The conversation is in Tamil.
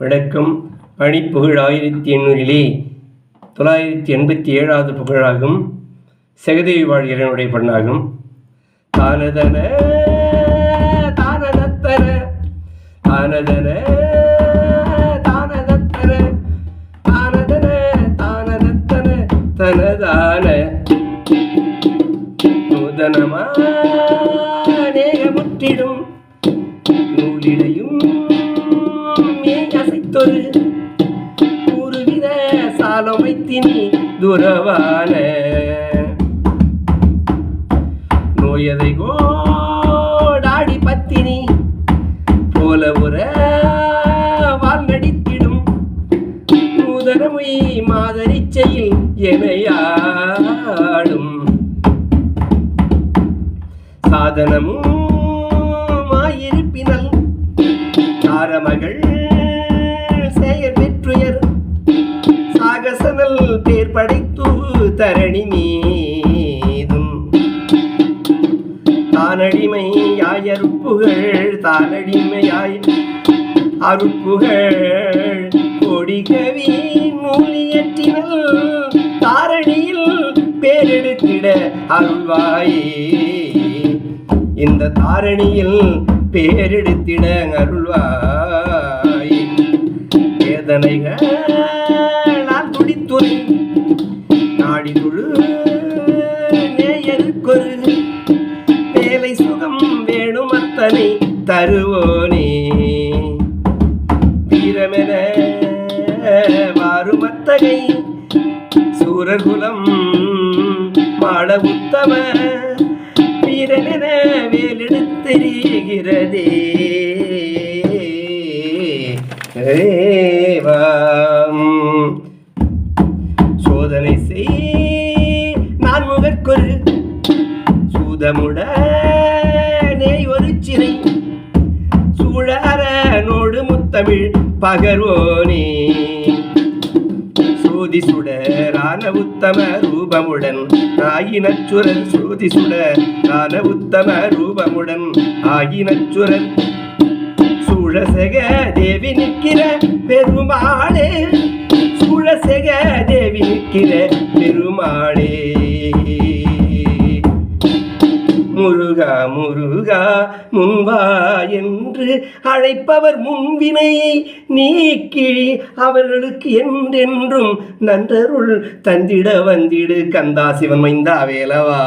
வணக்கம். பணிப்புகழ் ஆயிரத்தி எண்ணூறிலே தொள்ளாயிரத்தி எண்பத்தி ஏழாவது புகழாகும். செகதேவி வாழ்கிறனுடைய பண்ணாகும் தானதன தானதத்தர தானதன தானதத்தர தானதன தானதத்தன தனதான. நூதனமா நேகமுற்றிடும் நூலிடையும் மேகசைத்தொரு கூறுவித சாலமைத்தினி துறவான நோயதை கோடாடி பத்தினி போல உற வாழ்நடித்திடும் நூதனமை மாதரிச்சையில் எனையாடும். சாதனமும் மாயிருப்பினல் தாரமகள் சாகசனல் பேர் படைத்து தரணி மீதும். தானடிமை யாயறுப்புகள் தானடிமையாய் அறுப்புகள். கொடி கவி நூலியற்றினல் தாரணியில் பேரெடுத்திட அருள்வாயே. இந்த தாரணியில் பேரெடுத்திட அருள்வாய். வேதனைகள் நேயருக்கொரு வேலை சுகம் வேணும் அத்தனை தருவோனே வீரமென வாருமத்தகை சூரகுலம் மாட உத்தம வீரனென வேலெடுத்தெறிகிறதே ஏவாம். சோதனை செய் நான் முகற்கொரு பூதமுடனே ஒரு சிறை சூழாரனோடு முத்தமிழ் பகர்வோனே. சூதி சுடரான உத்தம ரூபமுடன் ஆயினச்சுரன் சூதி சுடரான உத்தம ரூபமுடன் ஆயினச்சுரன் சூழசெக தேவி நிற்கிற பெருமாளே. சூழசெக தேவி நிற்கிற பெருமாளே. முருகா முருகா முன்பா என்று அழைப்பவர் முன்வினையை நீக்கி அவர்களுக்கு என்றென்றும் நன்றருள் தந்திட வந்திடு கந்தா சிவன் மைந்தா வேலவா